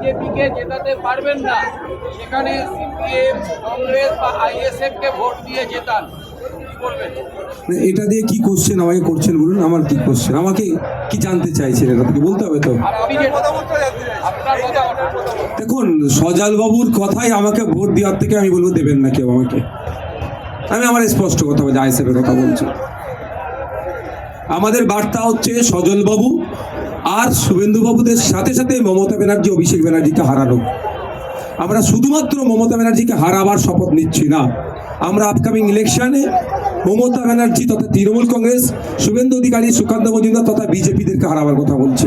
বিজেপিকে জেতাতে পারবেন না সেখানে সিপিএম কংগ্রেস বা আইএসএফ কে ভোট দিয়ে জেতান। এটা দিয়ে কি কোশ্চেন আমাকে করছেন বলুন আমার কি কোশ্চেন আমাকে কি জানতে চাইছেন এটা থেকে বলতে হবে তো? দেখুন সজাল বাবুর কথাই আমাকে ভোট দেওয়ার থেকে আমি বলব দেবেন না কেউ আমাকে। আমি আমার স্পষ্ট কথা বলছি আইসেফের কথা বলছি। আমাদের বার্তা হচ্ছে সজল বাবু আর শুভেন্দুবাবুদের সাথে সাথে মমতা ব্যানার্জি, অভিষেক ব্যানার্জিকে হারানো আমরা শুধুমাত্র মমতা ব্যানার্জিকে হারাবার শপথ নিচ্ছি না। আমরা আপকামিং ইলেকশনে মমতা ব্যানার্জি তথা তৃণমূল কংগ্রেস, শুভেন্দু অধিকারী, সুকান্ত মজুমদার তথা বিজেপিদেরকে হারাবার কথা বলছি।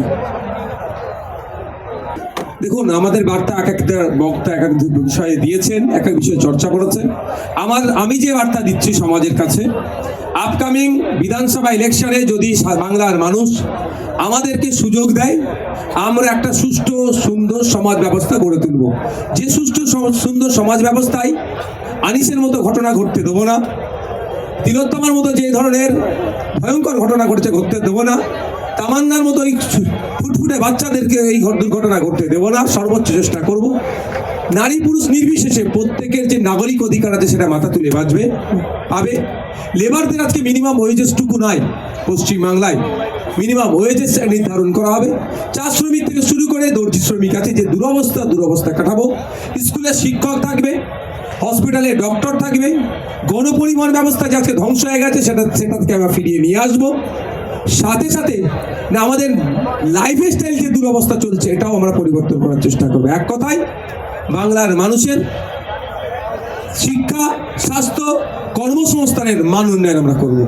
দেখুন, আমাদের বার্তা এক একটা বক্তা এক এক বিষয়ে দিয়েছেন, এক এক বিষয়ে চর্চা করেছেন আমার, আমি যে বার্তা দিচ্ছি সমাজের কাছে আপকামিং বিধানসভা ইলেকশনে যদি বাংলার মানুষ আমাদেরকে সুযোগ দেয়, আমরা একটা সুষ্ঠু, সুন্দর সমাজ ব্যবস্থা গড়ে তুলব। যে সুষ্ঠু সুন্দর সমাজ ব্যবস্থায় আনিসের মতো ঘটনা ঘটতে দেবো না, তিলোত্তমার মতো যে ধরনের ভয়ঙ্কর ঘটনা ঘটছে, ঘটতে দেবো না। তামান্নার মতো এই ফুটফুটে বাচ্চাদেরকে এই ঘট- দুর্ঘটনা ঘটতে দেবো না, সর্বোচ্চ চেষ্টা করব। নারী পুরুষ নির্বিশেষে প্রত্যেকের যে নাগরিক অধিকার আছে সেটা মাথা তুলে বাঁচবে, পাবে। লেবারদের আজকে মিনিমাম ওয়েজেসটুকু নাই পশ্চিমবাংলায়। মিনিমাম ওয়েজেস নির্ধারণ করা হবে। চা শ্রমিক থেকে শুরু করে দর্জি শ্রমিক আছে, যে দুরবস্থা দুরবস্থা কাটাবো। স্কুলে শিক্ষক থাকবে হসপিটালে ডক্টর থাকবে। গণপরিবহন ব্যবস্থা যে আজকে ধ্বংস হয়ে গেছে, সেটা সেটা থেকে আমরা ফিরিয়ে নিয়ে আসব। সাথে সাথে না, আমাদের লাইফ স্টাইল যে দুরবস্থা চলছে, এটাও আমরা পরিবর্তন করার চেষ্টা করব। এক কথায়, বাংলার মানুষের শিক্ষা, স্বাস্থ্য, কর্মসংস্থানের মান উন্নয়ন আমরা করব।